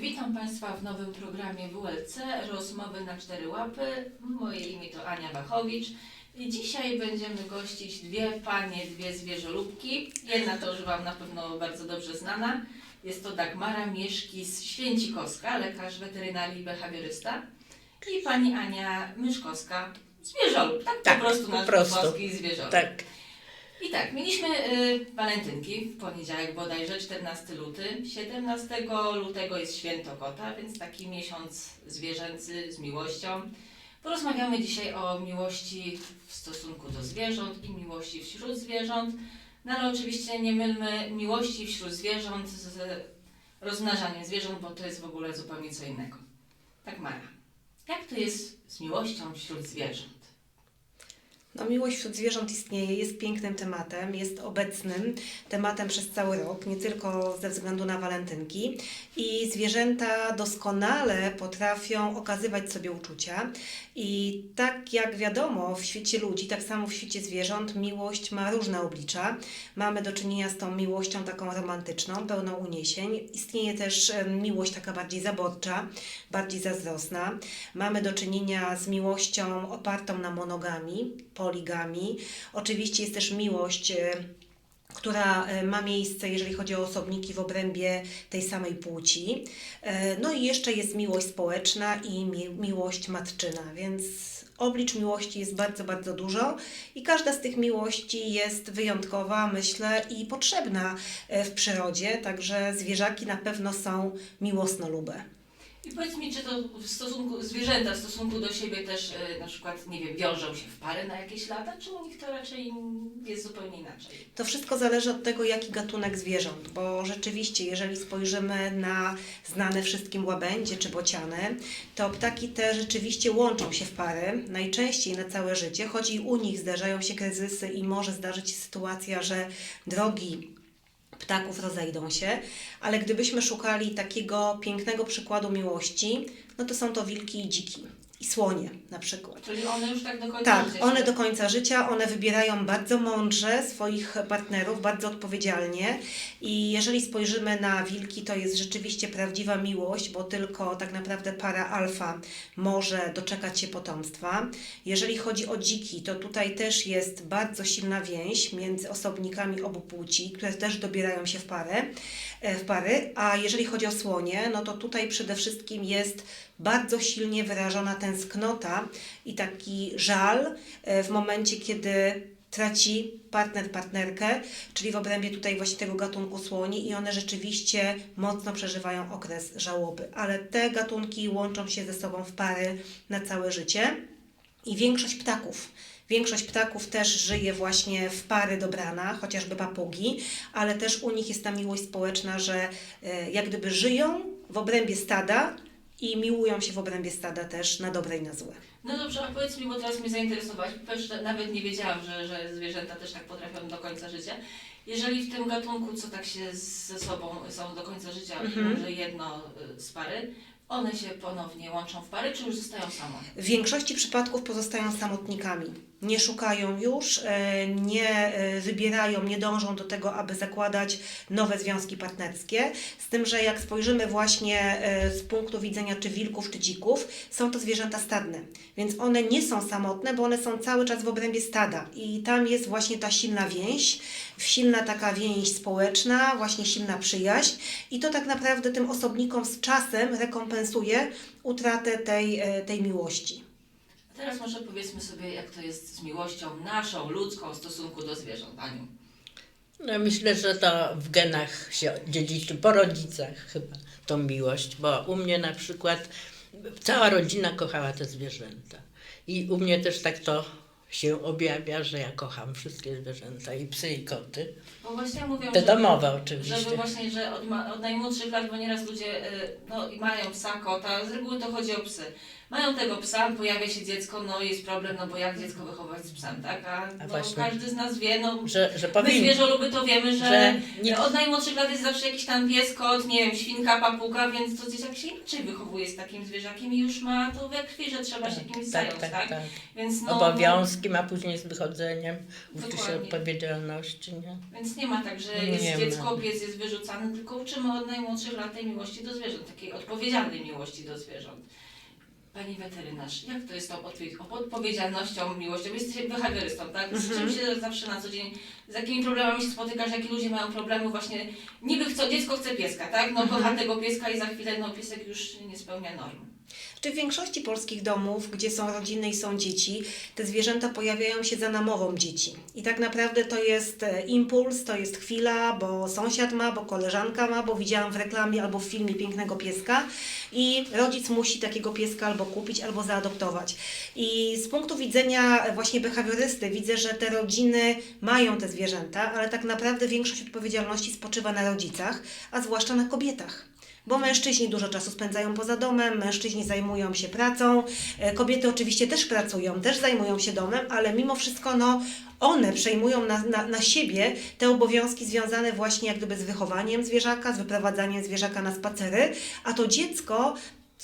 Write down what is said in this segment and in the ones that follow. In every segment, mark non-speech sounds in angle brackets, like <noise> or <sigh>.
Witam Państwa w nowym programie WLC Rozmowy na cztery łapy. Moje imię to Ania Wachowicz. I dzisiaj będziemy gościć dwie panie, dwie zwierzolubki. Jedna to już Wam na pewno bardzo dobrze znana. Jest to Dagmara Mieszki z Święcikowska, lekarz weterynarii i behawiorysta. I pani Ania Myszkowska, zwierzolub. Tak, Tak, po prostu po nasz prostu. polski zwierzolub. Tak. I tak, mieliśmy y, walentynki w poniedziałek bodajże, 14 luty. 17 lutego jest święto kota, więc taki miesiąc zwierzęcy z miłością. Porozmawiamy dzisiaj o miłości w stosunku do zwierząt i miłości wśród zwierząt. No ale oczywiście nie mylmy miłości wśród zwierząt z rozmnażaniem zwierząt, bo to jest w ogóle zupełnie co innego. Tak Mara, jak to jest z miłością wśród zwierząt? No, miłość wśród zwierząt istnieje, jest pięknym tematem, jest obecnym tematem przez cały rok, nie tylko ze względu na walentynki. I zwierzęta doskonale potrafią okazywać sobie uczucia. I tak jak wiadomo, w świecie ludzi, tak samo w świecie zwierząt, miłość ma różne oblicza. Mamy do czynienia z tą miłością taką romantyczną, pełną uniesień. Istnieje też miłość taka bardziej zaborcza, bardziej zazdrosna. Mamy do czynienia z miłością opartą na monogami, poligami. Oczywiście jest też miłość, e, która e, ma miejsce, jeżeli chodzi o osobniki w obrębie tej samej płci. E, No i jeszcze jest miłość społeczna i mi- miłość matczyna, więc oblicz miłości jest bardzo, bardzo dużo i każda z tych miłości jest wyjątkowa, myślę, i potrzebna w przyrodzie, także zwierzaki na pewno są miłosnolube. I powiedz mi, czy to w stosunku, zwierzęta w stosunku do siebie też e, na przykład, nie wiem, wiążą się w pary na jakieś lata, czy u nich to raczej jest zupełnie inaczej? To wszystko zależy od tego, jaki gatunek zwierząt, bo rzeczywiście, jeżeli spojrzymy na znane wszystkim łabędzie czy bociany, to ptaki te rzeczywiście łączą się w pary, najczęściej na całe życie, choć i u nich zdarzają się kryzysy i może zdarzyć się sytuacja, że drogi ptaków rozejdą się, ale gdybyśmy szukali takiego pięknego przykładu miłości, no to są to wilki i dziki. I słonie na przykład. Czyli one już tak do końca Tak, życia one się- do końca życia, one wybierają bardzo mądrze swoich partnerów, bardzo odpowiedzialnie i jeżeli spojrzymy na wilki, to jest rzeczywiście prawdziwa miłość, bo tylko tak naprawdę para alfa może doczekać się potomstwa. Jeżeli chodzi o dziki, to tutaj też jest bardzo silna więź między osobnikami obu płci, które też dobierają się w parę, e, w pary, a jeżeli chodzi o słonie, no to tutaj przede wszystkim jest bardzo silnie wyrażona tęsknota i taki żal e, w momencie, kiedy traci partner, partnerkę, czyli w obrębie tutaj właśnie tego gatunku słoni i one rzeczywiście mocno przeżywają okres żałoby. Ale te gatunki łączą się ze sobą w pary na całe życie i większość ptaków. Większość ptaków też żyje właśnie w pary dobrana, chociażby papugi, ale też u nich jest ta miłość społeczna, że e, jak gdyby żyją w obrębie stada i miłują się w obrębie stada też na dobre i na złe. No dobrze, a powiedz mi, bo teraz mnie zainteresować, też nawet nie wiedziałam, że, że zwierzęta też tak potrafią do końca życia. Jeżeli w tym gatunku, co tak się ze sobą są do końca życia, Mhm. może jedno y, z pary, one się ponownie łączą w pary, czy już zostają same? W większości przypadków pozostają samotnikami. Nie szukają już, e, nie e, wybierają, nie dążą do tego, aby zakładać nowe związki partnerskie. Z tym, że jak spojrzymy właśnie e, z punktu widzenia czy wilków, czy dzików, są to zwierzęta stadne. Więc one nie są samotne, bo one są cały czas w obrębie stada. I tam jest właśnie ta silna więź, silna taka więź społeczna, właśnie silna przyjaźń. I to tak naprawdę tym osobnikom z czasem rekompensuje utratę tej, tej miłości. Teraz może powiedzmy sobie, jak to jest z miłością naszą, ludzką w stosunku do zwierząt. Aniu. No myślę, że to w genach się dziedziczy, po rodzicach chyba tą miłość, bo u mnie na przykład cała rodzina kochała te zwierzęta. I u mnie też tak to się objawia, że ja kocham wszystkie zwierzęta, i psy, i koty. Bo właśnie mówią, Te że- domowe oczywiście. Żeby właśnie, że od, ma, od najmłodszych lat, bo nieraz ludzie y, no, i mają psa, kota, z reguły to chodzi o psy. Mają tego psa, pojawia się dziecko, no jest problem, no bo jak dziecko wychować z psem, tak? A, no, właśnie. każdy z nas wie, no Że, że my powinni. zwierzoluby to wiemy, że, że nikt- od najmłodszych lat jest zawsze jakiś tam pies, kot, nie wiem, świnka, papuga, więc to dzieciak się inaczej wychowuje z takim zwierzakiem i już ma to we krwi, że trzeba się kimś zająć, tak? Więc no, Obowiązki wszystkim, a później z wychodzeniem uczy się Dokładnie. odpowiedzialności, nie? Więc nie ma tak, że Nie jest ma. dziecko, pies jest wyrzucany, tylko uczymy od najmłodszych lat tej miłości do zwierząt, takiej odpowiedzialnej miłości do zwierząt. Pani weterynarz, jak to jest tą odpowiedzialnością, miłością? Jesteś behawiorystą, tak? Z czym się zawsze na co dzień, z jakimi problemami się spotykasz, jakie ludzie mają problemy właśnie, niby chcą, dziecko chce pieska, tak? No kocha tego pieska i za chwilę no piesek już nie spełnia norm. Czy w większości polskich domów, gdzie są rodziny i są dzieci, te zwierzęta pojawiają się za namową dzieci. I tak naprawdę to jest e, impuls, to jest chwila, bo sąsiad ma, bo koleżanka ma, bo widziałam w reklamie albo w filmie pięknego pieska i rodzic musi takiego pieska albo kupić, albo zaadoptować. I z punktu widzenia właśnie behawiorysty widzę, że te rodziny mają te zwierzęta, ale tak naprawdę większość odpowiedzialności spoczywa na rodzicach, a zwłaszcza na kobietach. Bo mężczyźni dużo czasu spędzają poza domem, mężczyźni zajmują się pracą, e, kobiety oczywiście też pracują, też zajmują się domem, ale mimo wszystko no, one przejmują na, na, na siebie te obowiązki związane właśnie jak gdyby z wychowaniem zwierzaka, z wyprowadzaniem zwierzaka na spacery, a to dziecko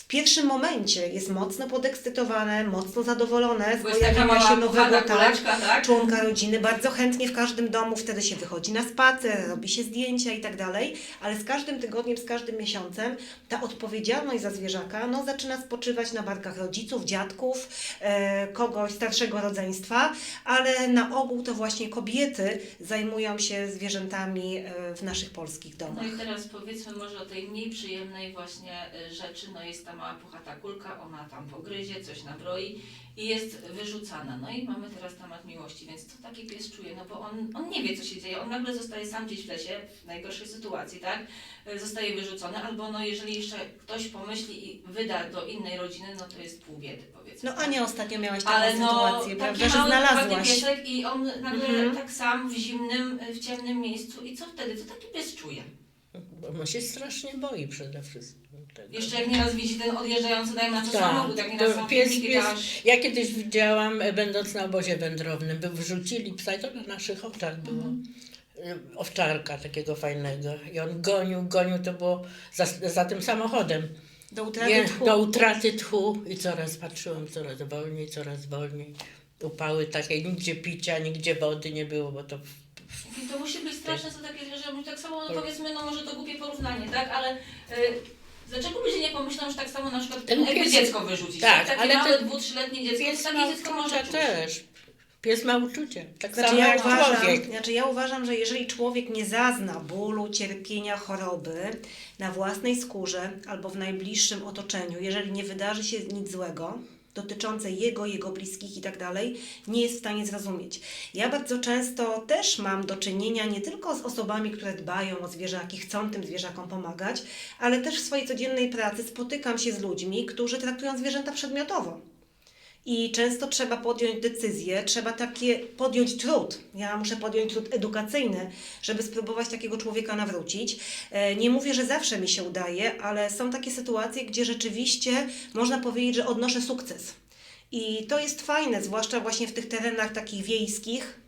w pierwszym momencie jest mocno podekscytowane, mocno zadowolone z pojawienia się nowego tak, tak? członka rodziny, bardzo chętnie w każdym domu, wtedy się wychodzi na spacer, robi się zdjęcia i tak dalej, ale z każdym tygodniem, z każdym miesiącem ta odpowiedzialność za zwierzaka no, zaczyna spoczywać na barkach rodziców, dziadków, e, kogoś starszego rodzeństwa, ale na ogół to właśnie kobiety zajmują się zwierzętami e, w naszych polskich domach. No i teraz powiedzmy może o tej mniej przyjemnej właśnie y, rzeczy, no jest ta mała puchata kulka, ona tam pogryzie, coś nabroi i jest wyrzucana. No i mamy teraz temat miłości, więc co taki pies czuje? No bo on, on nie wie co się dzieje, on nagle zostaje sam gdzieś w lesie, w najgorszej sytuacji, tak? Y, Zostaje wyrzucony, albo no jeżeli jeszcze ktoś pomyśli i wyda do innej rodziny, no to jest pół biedy powiedzmy. No tak? Ania ostatnio miałaś taką Ale no, sytuację, taki prawda, że znalazłaś. piesek i on nagle Mhm. tak sam w zimnym, w ciemnym miejscu i co wtedy? Co taki pies czuje? Bo on się strasznie boi przede wszystkim tego. Jeszcze jak nieraz widzi ten odjeżdżający, dajmy na to Tak, samochód, jak nieraz to są pies- filmiki, pies- to aż... Ja kiedyś widziałam, e, będąc na obozie wędrownym, by wrzucili psa i to na naszych oczach było. Y, Owczarka takiego fajnego. I on gonił, gonił, to było za, za tym samochodem. Do utraty Je, tchu. do utraty tchu i coraz patrzyłam, coraz wolniej, coraz wolniej. Upały takie, nigdzie picia, nigdzie wody nie było, bo to I to musi być straszne, co takie bo tak samo, no powiedzmy, no może to głupie porównanie, tak, ale... Y, Dlaczego ludzie nie pomyślą, że tak samo na przykład Ten jakby pies- dziecko wyrzucić? tak, Takie ale małe, ten dwu, trzyletnie dziecko, pies to ma takie dziecko może uczucia czuć. też. Pies ma uczucie, tak Znaczy samo ja, jak uważam, człowiek. znaczy ja uważam, że jeżeli człowiek nie zazna bólu, cierpienia, choroby na własnej skórze albo w najbliższym otoczeniu, jeżeli nie wydarzy się nic złego dotyczące jego, jego bliskich i tak dalej, nie jest w stanie zrozumieć. Ja bardzo często też mam do czynienia nie tylko z osobami, które dbają o zwierzaki, chcą tym zwierzakom pomagać, ale też w swojej codziennej pracy spotykam się z ludźmi, którzy traktują zwierzęta przedmiotowo. I często trzeba podjąć decyzję, trzeba takie podjąć trud. Ja muszę podjąć trud edukacyjny, żeby spróbować takiego człowieka nawrócić. E, Nie mówię, że zawsze mi się udaje, ale są takie sytuacje, gdzie rzeczywiście można powiedzieć, że odnoszę sukces. I to jest fajne, zwłaszcza właśnie w tych terenach takich wiejskich,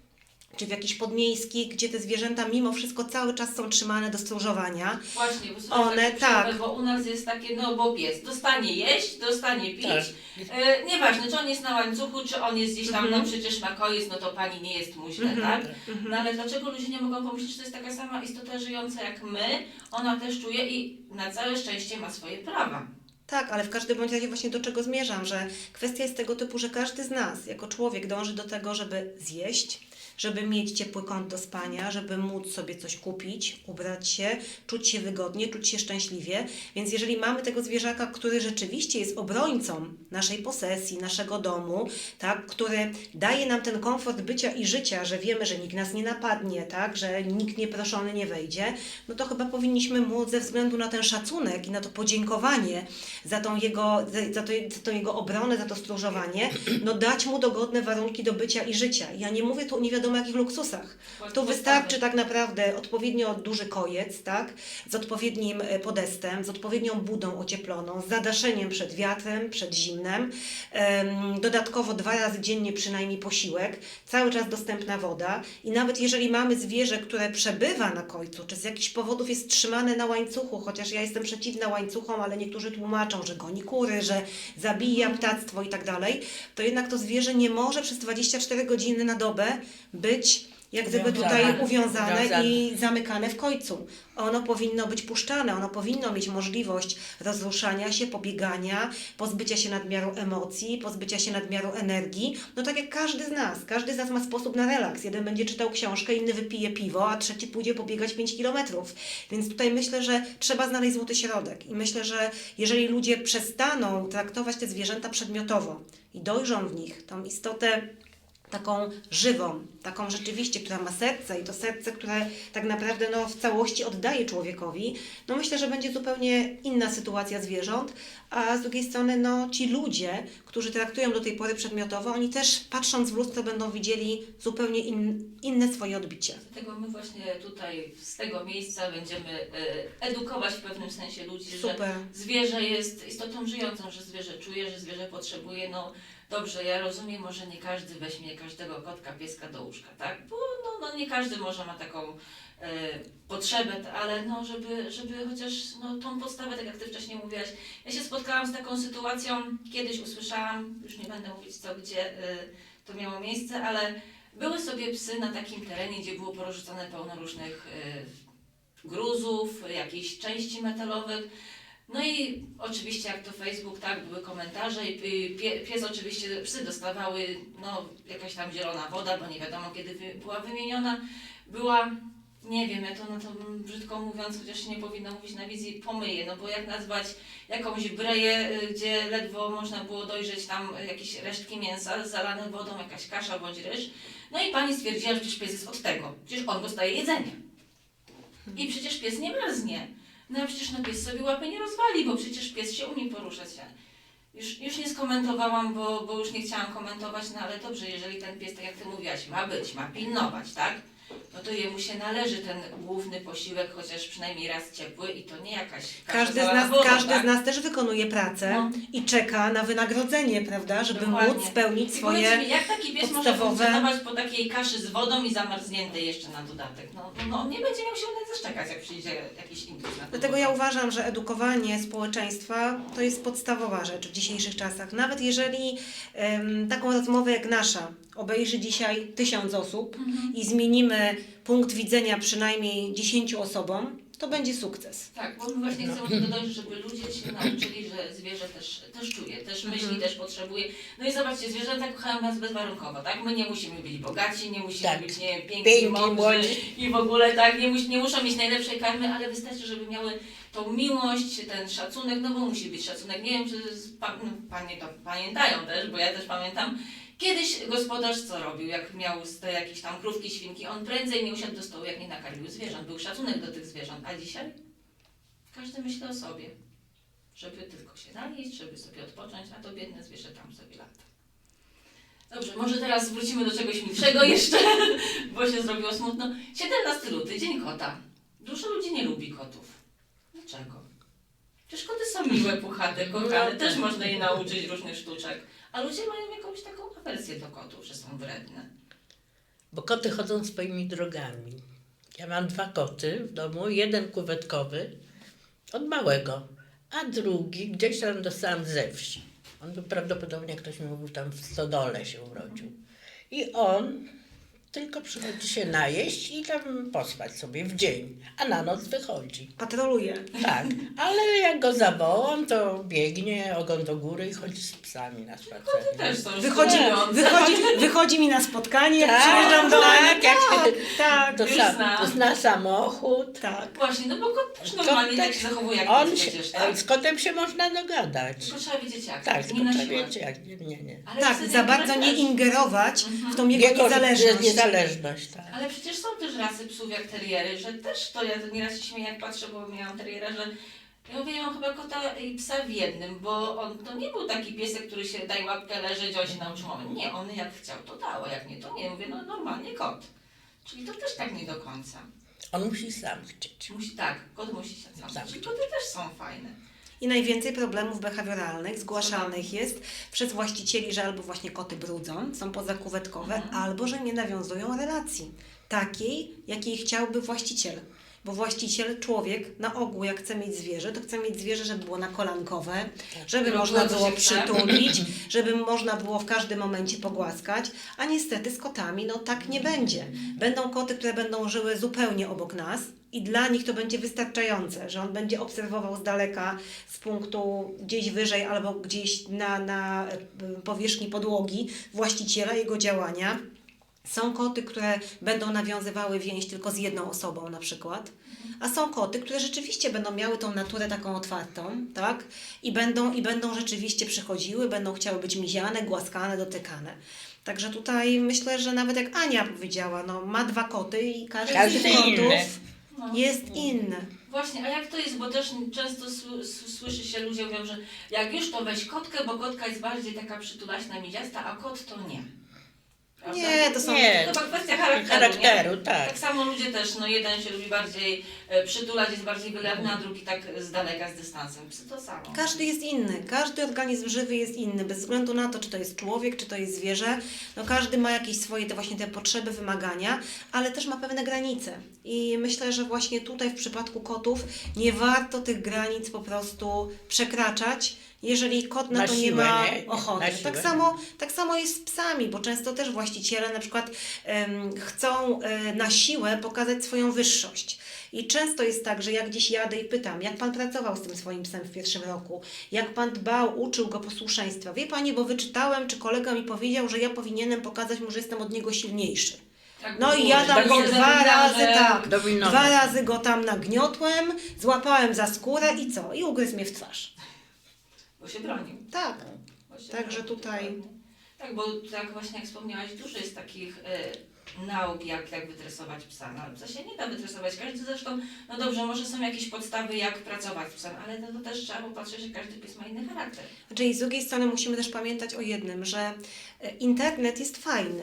czy w jakichś podmiejskich, gdzie te zwierzęta mimo wszystko cały czas są trzymane do stróżowania. Właśnie, bo są One, takie tak. przerwy, bo u nas jest takie, no bo pies dostanie jeść, dostanie pić, Tak. e, nieważne czy on jest na łańcuchu, czy on jest gdzieś tam, Mhm. no przecież na koniec, no to pani nie jest mu źle, Mhm. tak? No ale dlaczego ludzie nie mogą pomyśleć, że to jest taka sama istota żyjąca jak my, ona też czuje i na całe szczęście ma swoje prawa. Tak, ale w każdym bądź razie właśnie do czego zmierzam, że kwestia jest tego typu, że każdy z nas jako człowiek dąży do tego, żeby zjeść, żeby mieć ciepły kąt do spania, żeby móc sobie coś kupić, ubrać się, czuć się wygodnie, czuć się szczęśliwie. Więc jeżeli mamy tego zwierzaka, który rzeczywiście jest obrońcą naszej posesji, naszego domu, tak, który daje nam ten komfort bycia i życia, że wiemy, że nikt nas nie napadnie, tak, że nikt nieproszony nie wejdzie, no to chyba powinniśmy mu ze względu na ten szacunek i na to podziękowanie za tą jego, za, to, za jego obronę, za to stróżowanie, no dać mu dogodne warunki do bycia i życia. Ja nie mówię tu o wiadomo jakich luksusach. Tu wystarczy tak naprawdę odpowiednio duży kojec, tak? Z odpowiednim e, podestem, z odpowiednią budą ocieploną, z zadaszeniem przed wiatrem, przed zimnem. Em, dodatkowo dwa razy dziennie przynajmniej posiłek, cały czas dostępna woda i nawet jeżeli mamy zwierzę, które przebywa na końcu, czy z jakichś powodów jest trzymane na łańcuchu, chociaż ja jestem przeciwna łańcuchom, ale niektórzy tłumaczą, że goni kury, że zabija ptactwo i tak dalej, to jednak to zwierzę nie może przez 24 godziny na dobę być jak gdyby tutaj Uwiązane. i zamykane w końcu. Ono powinno być puszczane, ono powinno mieć możliwość rozruszania się, pobiegania, pozbycia się nadmiaru emocji, pozbycia się nadmiaru energii. No tak jak każdy z nas. Każdy z nas ma sposób na relaks. Jeden będzie czytał książkę, inny wypije piwo, a trzeci pójdzie pobiegać 5 kilometrów. Więc tutaj myślę, że trzeba znaleźć złoty środek. I myślę, że jeżeli ludzie przestaną traktować te zwierzęta przedmiotowo i dojrzą w nich tą istotę taką żywą, taką rzeczywiście, która ma serce i to serce, które tak naprawdę no, w całości oddaje człowiekowi, no myślę, że będzie zupełnie inna sytuacja zwierząt, a z drugiej strony no, ci ludzie, którzy traktują do tej pory przedmiotowo, oni też patrząc w lustro będą widzieli zupełnie in, inne swoje odbicie. Dlatego my właśnie tutaj z tego miejsca będziemy e, edukować w pewnym sensie ludzi, że Super. zwierzę jest istotą żyjącą, że zwierzę czuje, że zwierzę potrzebuje. No dobrze, ja rozumiem, może nie każdy weźmie każdego kotka, pieska do łóżka, tak? Bo no, no nie każdy może ma taką e, potrzebę, ale no żeby, żeby chociaż no, tą podstawę, tak jak Ty wcześniej mówiłaś, ja się spotkałam z taką sytuacją, kiedyś usłyszałam, już nie będę mówić co, gdzie e, to miało miejsce, ale były sobie psy na takim terenie, gdzie było porzucone pełno różnych e, gruzów, jakichś części metalowych. No i oczywiście jak to Facebook, tak, były komentarze i i pie, pies oczywiście, psy dostawały, no jakaś tam zielona woda, bo nie wiadomo kiedy była wymieniona. Była, nie wiem, ja to, no to brzydko mówiąc, chociaż nie powinno mówić na wizji, pomyje, no bo jak nazwać jakąś breję, y, gdzie ledwo można było dojrzeć tam jakieś resztki mięsa zalane wodą, jakaś kasza bądź ryż. No i pani stwierdziła, że przecież pies jest od tego, przecież on dostaje jedzenie. I przecież pies nie marznie. No a przecież no pies sobie łapy nie rozwali, bo przecież pies się umie poruszać. Już, już nie skomentowałam, bo, bo już nie chciałam komentować, no ale dobrze, jeżeli ten pies, tak jak Ty mówiłaś, ma być, ma pilnować, tak? No to jemu się należy ten główny posiłek, chociaż przynajmniej raz ciepły i to nie jakaś Każdy z nas, wodą, każdy tak? z nas też wykonuje pracę No. i czeka na wynagrodzenie, prawda, żeby Dokładnie. móc spełnić I swoje mi, jak taki pies podstawowe- może funkcjonować po takiej kaszy z wodą i zamarzniętej jeszcze na dodatek? No, no, no on nie będzie miał się nawet zaszczekać, jak przyjdzie jakiś to Dlatego ja uważam, że edukowanie społeczeństwa to jest podstawowa rzecz w dzisiejszych czasach. Nawet jeżeli em, taką rozmowę jak nasza obejrzy dzisiaj tysiąc osób i zmienimy punkt widzenia przynajmniej dziesięciu osobom, to będzie sukces. Tak, bo my właśnie chcemy do tego dojść, żeby ludzie się nauczyli, że zwierzę też, też czuje, też myśli, Mhm. też potrzebuje. No i zobaczcie, zwierzęta kochają nas bezwarunkowo, tak? My nie musimy być bogaci, nie musimy Tak. być, nie wiem, piękni, Piękni, mądrzy młodzi. i w ogóle tak, nie, mus, nie muszą mieć najlepszej karmy, ale wystarczy, żeby miały tą miłość, ten szacunek, no bo musi być szacunek. Nie wiem, czy pa, no, panie to pamiętają też, bo ja też pamiętam. Kiedyś gospodarz co robił, jak miał te jakieś tam krówki, świnki, on prędzej nie usiadł do stołu, jak nie nakarmił zwierząt. Był szacunek do tych zwierząt, a dzisiaj? Każdy myśli o sobie, żeby tylko się najeść, żeby sobie odpocząć, a to biedne zwierzę tam sobie lata. Dobrze, może teraz wrócimy do czegoś milszego <laughs> jeszcze, <laughs> bo się zrobiło smutno. 17 luty, Dzień Kota. Dużo ludzi nie lubi kotów. Dlaczego? Przecież koty są miłe, puchate, kochane, No też tak. można je nauczyć różnych sztuczek. A ludzie mają jakąś taką awersję do kotów, że są wredne. Bo koty chodzą swoimi drogami. Ja mam dwa koty w domu, jeden kuwetkowy od małego, a drugi gdzieś tam dostałam ze wsi. On był prawdopodobnie, ktoś mi mówił, tam w stodole się urodził. I on tylko przychodzi się najeść i tam pospać sobie w dzień, a na noc wychodzi. Patroluję. Tak, ale jak go zawołam, to biegnie ogon do góry i chodzi z psami na spacer. Też są Wychodzi, wychodzi, wychodzi mi na spotkanie, jak Tak, przyjeżdżam do tak, mnie. jak- Tak, tak, To, Już sa, zna. to zna samochód. tak. Właśnie, no bo kot też normalnie tak się zachowuje jak On pies się, przecież, tak? Z kotem się można dogadać. Tylko trzeba wiedzieć jak, Tak, nie tylko na trzeba siłę. wiedzieć jak. Nie, nie, nie. Ale Tak, za bardzo nie ingerować w tą jego Jego niezależność. Niezależność, tak. Ale przecież są też rasy psów jak teriery, że też to ja nieraz się śmieję jak patrzę, bo miałam teriera, że Ja mówię, ja mam chyba kota i psa w jednym, bo on to nie był taki piesek, który się daj łapkę leżeć, on się moment. Nie, on jak chciał, to dało, jak nie, to nie. Mówię, no normalnie kot. Czyli to też tak nie do końca. On musi sam chcieć. Musi, tak, kot musi się sam. Sam. Czyli koty też są fajne. I najwięcej problemów behawioralnych zgłaszanych jest przez właścicieli, że albo właśnie koty brudzą, są pozakuwetkowe, Mhm. albo że nie nawiązują relacji takiej, jakiej chciałby właściciel. Bo właściciel, człowiek, na ogół jak chce mieć zwierzę, to chce mieć zwierzę, żeby było nakolankowe, żeby Żeby można było, przytulić, <clears throat> żeby można było w każdym momencie pogłaskać, a niestety z kotami no tak nie będzie. Będą koty, które będą żyły zupełnie obok nas i dla nich to będzie wystarczające, że on będzie obserwował z daleka, z punktu gdzieś wyżej albo gdzieś na, na e, powierzchni podłogi właściciela, jego działania. Są koty, które będą nawiązywały więź tylko z jedną osobą na przykład, a są koty, które rzeczywiście będą miały tą naturę taką otwartą, tak? I będą, I będą rzeczywiście przychodziły, będą chciały być miziane, głaskane, dotykane. Także tutaj myślę, że nawet jak Ania powiedziała, no ma dwa koty i każdy, Każdy z tych kotów inny. No. jest inny. Właśnie, a jak to jest, bo też często słyszy się ludzie mówią, że jak już to weź kotkę, bo kotka jest bardziej taka przytulaśna, midziasta, a kot to nie. Prawda? Nie, to są Nie. To chyba kwestia charakteru, Charakteru, nie? tak. Tak samo ludzie też, no jeden się lubi bardziej e, przytulać, jest bardziej wylewny, a drugi tak z daleka, z dystansem. Psy to samo. Każdy jest inny, każdy organizm żywy jest inny, bez względu na to, czy to jest człowiek, czy to jest zwierzę. No każdy ma jakieś swoje te właśnie te potrzeby, wymagania, ale też ma pewne granice. I myślę, że właśnie tutaj w przypadku kotów nie warto tych granic po prostu przekraczać, jeżeli kot na, Na to nie siłę, ma nie? ochoty. Na Tak siłę. samo, tak samo jest z psami, bo często też właściciele na przykład em, chcą e, na siłę pokazać swoją wyższość. I często jest tak, że ja gdzieś jadę i pytam, jak pan pracował z tym swoim psem w pierwszym roku, jak pan dbał, uczył go posłuszeństwa. Wie pani, bo wyczytałem, czy kolega mi powiedział, że ja powinienem pokazać mu, że jestem od niego silniejszy. Tak No i ja tam tak go się dwa razy, tak, dwa razy go tam nagniotłem, złapałem za skórę i co? I ugryzł mnie w twarz. Bo się bronił. Tak. Bo się Także bronił, tutaj- dokładnie. Tak, bo tak właśnie jak wspomniałaś, dużo jest takich e, nauk, jak, jak wytresować psa. No, psa się nie da wytresować. Każdy zresztą, no dobrze, może są jakieś podstawy, jak pracować z psem, ale no, to też trzeba popatrzeć, że każdy pies ma inny charakter. Znaczy i z drugiej strony musimy też pamiętać o jednym, że e, internet jest fajny,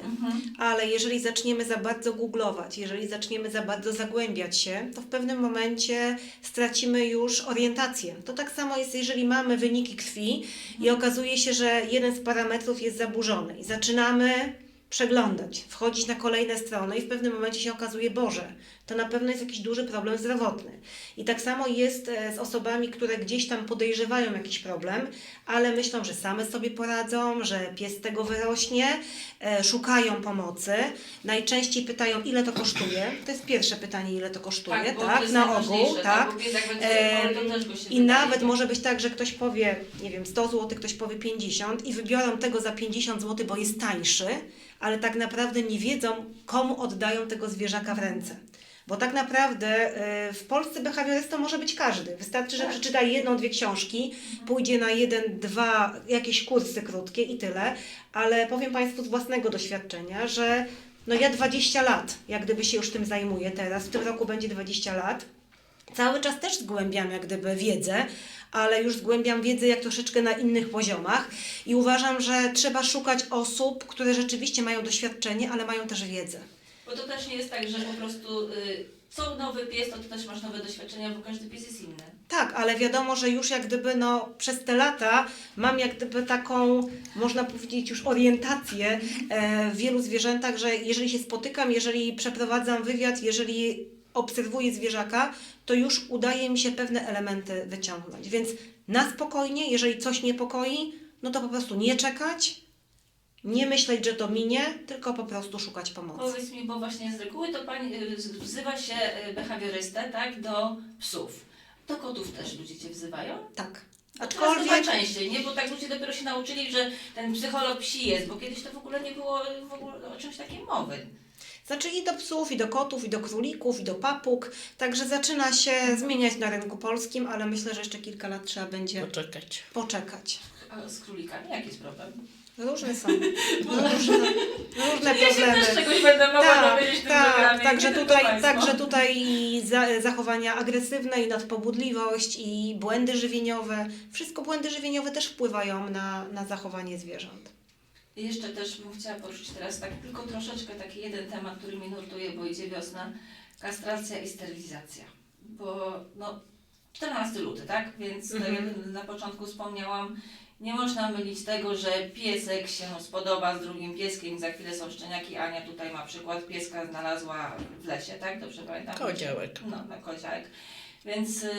ale jeżeli zaczniemy za bardzo googlować, jeżeli zaczniemy za bardzo zagłębiać się, to w pewnym momencie stracimy już orientację. To tak samo jest, jeżeli mamy wyniki krwi i okazuje się, że jeden z parametrów jest zaburzony i zaczynamy przeglądać, wchodzić na kolejne strony i w pewnym momencie się okazuje, Boże, to na pewno jest jakiś duży problem zdrowotny. I tak samo jest e, z osobami, które gdzieś tam podejrzewają jakiś problem, ale myślą, że same sobie poradzą, że pies z tego wyrośnie, e, szukają pomocy. Najczęściej pytają, ile to kosztuje. To jest pierwsze pytanie, ile to kosztuje, bo to tak, jest na ogół, tak. Bo pies jak będzie, Em, chory, to też go się I nawet może być tak, że ktoś powie, nie wiem, 100 zł, ktoś powie 50 i wybiorą tego za 50 zł, bo jest tańszy, ale tak naprawdę nie wiedzą, komu oddają tego zwierzaka w ręce. Bo tak naprawdę y, w Polsce behawiorystą może być każdy. Wystarczy, że Tak. przeczyta jedną, dwie książki, pójdzie na jeden, dwa jakieś kursy krótkie i tyle. Ale powiem Państwu z własnego doświadczenia, że no ja 20 lat, jak gdyby się już tym zajmuję teraz, w tym roku będzie 20 lat. Cały czas też zgłębiam jak gdyby wiedzę, ale już zgłębiam wiedzę jak troszeczkę na innych poziomach i uważam, że trzeba szukać osób, które rzeczywiście mają doświadczenie, ale mają też wiedzę. Bo to też nie jest tak, że po prostu y, co nowy pies, to ty też masz nowe doświadczenia, bo każdy pies jest inny. Tak, ale wiadomo, że już jak gdyby no, przez te lata mam jak gdyby taką, można powiedzieć, już orientację e, w wielu zwierzętach, że jeżeli się spotykam, jeżeli przeprowadzam wywiad, jeżeli obserwuję zwierzaka, to już udaje mi się pewne elementy wyciągnąć. Więc na spokojnie, jeżeli coś niepokoi, no to po prostu nie czekać, nie myśleć, że to minie, tylko po prostu szukać pomocy. Powiedz mi, bo właśnie z reguły to pani y, z- wzywa się y, behawiorystę, tak, do psów. Do kotów też ludzie cię wzywają? Tak. Aczkolwiek... Aczkolwiek Chyba częściej, nie? Bo tak ludzie dopiero się nauczyli, że ten psycholog psi jest, bo kiedyś to w ogóle nie było w ogóle o czymś takiej mowy. Znaczy i do psów, i do kotów, i do królików, i do papug. Także zaczyna się zmieniać na rynku polskim, ale myślę, że jeszcze kilka lat trzeba będzie Poczekać. poczekać. A z królikami jaki jest problem? Różne są. <laughs> Różne, różne Ja się problemy. też czegoś będę mogła Tak, dowiedzieć tak, programie. Także tutaj, także tutaj za, zachowania agresywne, i nadpobudliwość, i błędy żywieniowe. Wszystko błędy żywieniowe też wpływają na, na zachowanie zwierząt. I jeszcze też bym chciała poruszyć teraz tak tylko troszeczkę taki jeden temat, który mnie nurtuje, bo idzie wiosna. Kastracja i sterylizacja. Bo no 14 luty, tak? Więc jak na początku wspomniałam, nie można mylić tego, że piesek się spodoba z drugim pieskiem za chwilę są szczeniaki. Ania tutaj ma przykład, pieska znalazła w lesie, tak? Dobrze pamiętam? Kodziałek. No, na koziałek. Więc y,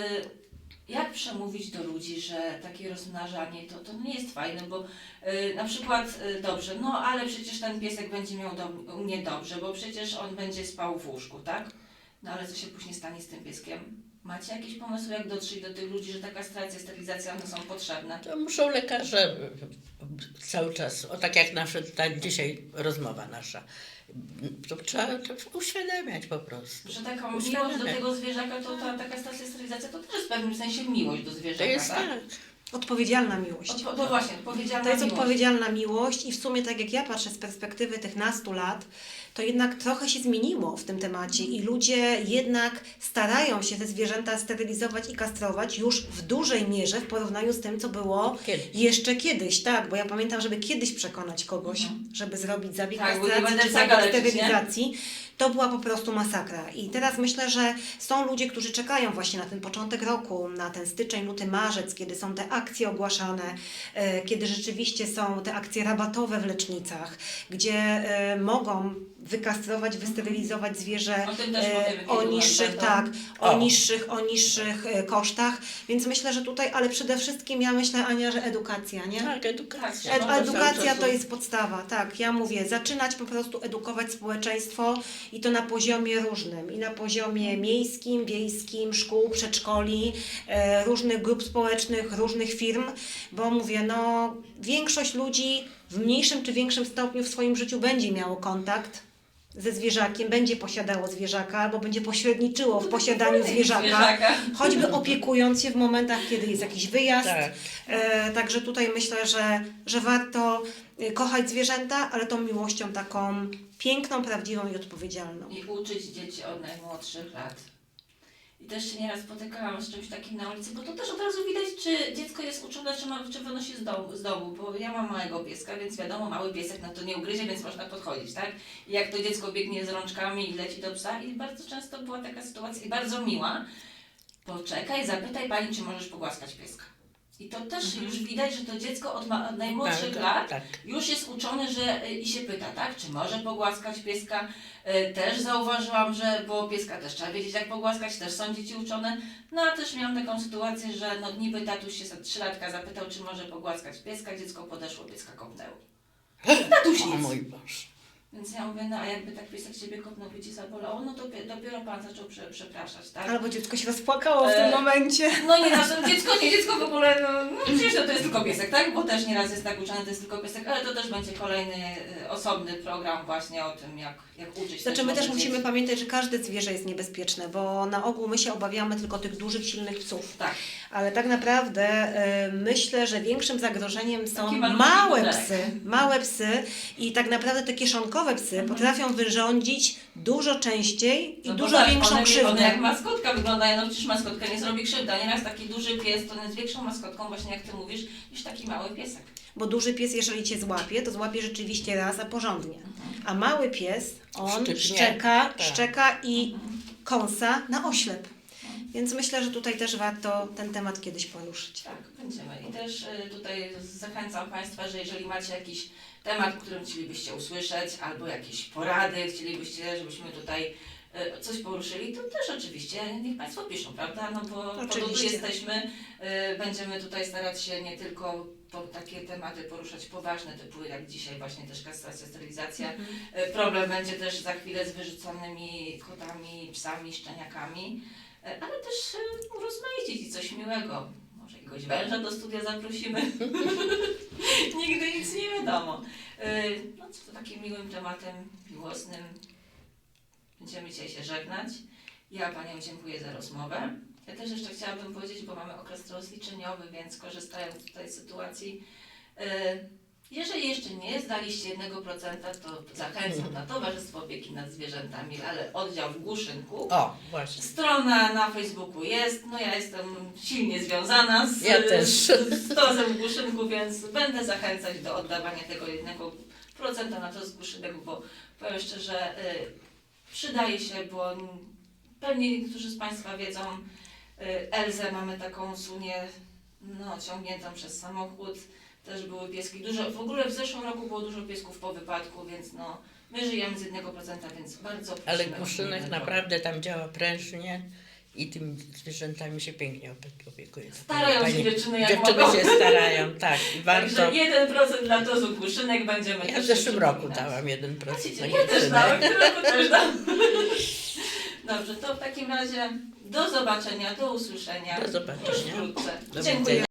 jak przemówić do ludzi, że takie rozmnażanie to, to nie jest fajne, bo y, na przykład y, dobrze, no ale przecież ten piesek będzie miał do, u mnie dobrze, bo przecież on będzie spał w łóżku, tak? No ale co się później stanie z tym pieskiem? Macie jakieś pomysły, jak dotrzeć do tych ludzi, że ta kastracja, sterylizacja, one są potrzebne? To muszą lekarze cały czas, o tak jak nasza, ta dzisiaj rozmowa nasza, to trzeba to uświadamiać po prostu. Że taką Uświadamiać. miłość do tego zwierzaka, to ta, ta kastracja, sterylizacja to też jest w pewnym sensie miłość do zwierzaka, To jest tak? tak. Odpowiedzialna miłość. Odpo- no właśnie, odpowiedzialna To jest miłość. odpowiedzialna miłość i w sumie tak jak ja patrzę z perspektywy tych nastu lat, to jednak trochę się zmieniło w tym temacie i ludzie jednak starają się te zwierzęta sterylizować i kastrować już w dużej mierze w porównaniu z tym, co było Kiedyś. jeszcze kiedyś, tak, bo ja pamiętam, żeby kiedyś przekonać kogoś, Mhm. żeby zrobić zabieg Tak, kastracji czy zabieg sterylizacji, to była po prostu masakra. I teraz myślę, że są ludzie, którzy czekają właśnie na ten początek roku, na ten styczeń, luty, marzec, kiedy są te akcje ogłaszane, e, kiedy rzeczywiście są te akcje rabatowe w lecznicach, gdzie e, mogą wykastrować, wysterylizować zwierzę O tym też e, o kiedy niższych, tak, o O. niższych, o niższych e, kosztach. Więc myślę, że tutaj, ale przede wszystkim ja myślę, Ania, że edukacja, nie? Tak, edukacja. Tak, Ed- edukacja to jest podstawa, tak. Ja mówię, zaczynać po prostu edukować społeczeństwo i to na poziomie różnym. I na poziomie miejskim, wiejskim, szkół, przedszkoli, e, różnych grup społecznych, różnych firm, bo mówię, no większość ludzi w mniejszym czy większym stopniu w swoim życiu będzie miało kontakt ze zwierzakiem, będzie posiadało zwierzaka albo będzie pośredniczyło w posiadaniu zwierzaka, Zwierzaka. choćby opiekując się w momentach, kiedy jest jakiś wyjazd. Tak. E, także tutaj myślę, że, że warto e, kochać zwierzęta, ale tą miłością taką piękną, prawdziwą i odpowiedzialną. I uczyć dzieci od najmłodszych lat. I też się nieraz spotykałam z czymś takim na ulicy, bo to też od razu widać, czy dziecko jest uczone, czy, ma, czy wynosi z domu, z domu. Bo ja mam małego pieska, więc wiadomo, mały piesek no to nie ugryzie, więc można podchodzić, tak? I jak to dziecko biegnie z rączkami i leci do psa i bardzo często była taka sytuacja i bardzo miła. Poczekaj, zapytaj pani, czy możesz pogłaskać pieska. I to też już widać, że to dziecko od, ma, od najmłodszych tak, lat tak. już jest uczony, że y, i się pyta, tak, czy może pogłaskać pieska. Y, Też zauważyłam, że bo pieska też trzeba wiedzieć, jak pogłaskać, też są dzieci uczone. No a też miałam taką sytuację, że no niby tatuś się trzylatka zapytał, czy może pogłaskać pieska, dziecko podeszło, pieska kopnęło. Tatuś O nic. mój Boże. Więc ja mówię, no a jakby tak piesek ciebie kopnął, by ci zabolało, no to pie- dopiero pan zaczął prze, przepraszać, tak? Albo dziecko się rozpłakało w E, tym momencie. No nie razem dziecko, nie dziecko w ogóle, no, no <laughs> przecież to, to jest tylko piesek, tak? Bo też nieraz jest tak uczone, to jest tylko piesek, ale to też będzie kolejny y, osobny program właśnie o tym, jak, jak uczyć Znaczy my też musimy dzieci. pamiętać, że każde zwierzę jest niebezpieczne, bo na ogół my się obawiamy tylko tych dużych, silnych psów. Tak, Ale tak naprawdę e, myślę, że większym zagrożeniem są małe psy. Małe psy i tak naprawdę te kieszonkowe psy potrafią wyrządzić dużo częściej i no dużo tak, większą one, krzywdę. One jak maskotka wyglądają, no przecież maskotka nie zrobi krzywdy, a nieraz taki duży pies to jest większą maskotką właśnie jak Ty mówisz, niż taki mały piesek. Bo duży pies, jeżeli cię złapie, to złapie rzeczywiście raz, a porządnie. A mały pies, on Szczypnie. szczeka, Tak. szczeka i kąsa na oślep. Więc myślę, że tutaj też warto ten temat kiedyś poruszyć. Tak, będziemy. I też y, tutaj zachęcam Państwa, że jeżeli macie jakiś temat, którym chcielibyście usłyszeć, albo jakieś porady, chcielibyście, żebyśmy tutaj y, coś poruszyli, to też oczywiście niech Państwo piszą, prawda? No bo po tu Oczywiście. jesteśmy, y, będziemy tutaj starać się nie tylko po takie tematy poruszać poważne, typu jak dzisiaj właśnie też kastracja, sterylizacja. Y, Problem będzie też za chwilę z wyrzuconymi kotami, psami, szczeniakami, ale też y, urozmaicić i coś miłego. Może jakiegoś węża do studia zaprosimy. <laughs> Nigdy nic nie wiadomo. Y, No co to takim miłym tematem, miłosnym. Będziemy dzisiaj się żegnać. Ja Panią dziękuję za rozmowę. Ja też jeszcze chciałabym powiedzieć, bo mamy okres rozliczeniowy, więc korzystając z sytuacji, y, Jeżeli jeszcze nie zdaliście 1%, to zachęcam na Towarzystwo Opieki nad Zwierzętami, ale oddział w Guszynku. O, właśnie. Strona na Facebooku jest, no ja jestem silnie związana z, Ja z, z Tozem w Guszynku, więc będę zachęcać do oddawania tego jednego procenta na to z Guszynek, bo powiem szczerze, y, przydaje się, bo pewnie niektórzy z Państwa wiedzą, y, Elzę mamy taką sunię, no ciągniętą przez samochód, też były pieski, dużo, w ogóle w zeszłym roku było dużo piesków po wypadku, więc no, my żyjemy z 1%, więc bardzo prosimy Ale jeden naprawdę tam działa prężnie i tymi zwierzętami się pięknie opie- opiekuje. Starają się dziewczyny jak Dziewczyny mogą. się starają, tak. I warto. Także 1% dla tozu Guszynek będziemy Ja też w zeszłym roku przypominać. dałam 1% Widzicie, na ja też tym roku też dam. Dobrze, to w takim razie do zobaczenia, do usłyszenia. Do zobaczenia. Już wkrótce. Do Dziękuję. widzenia.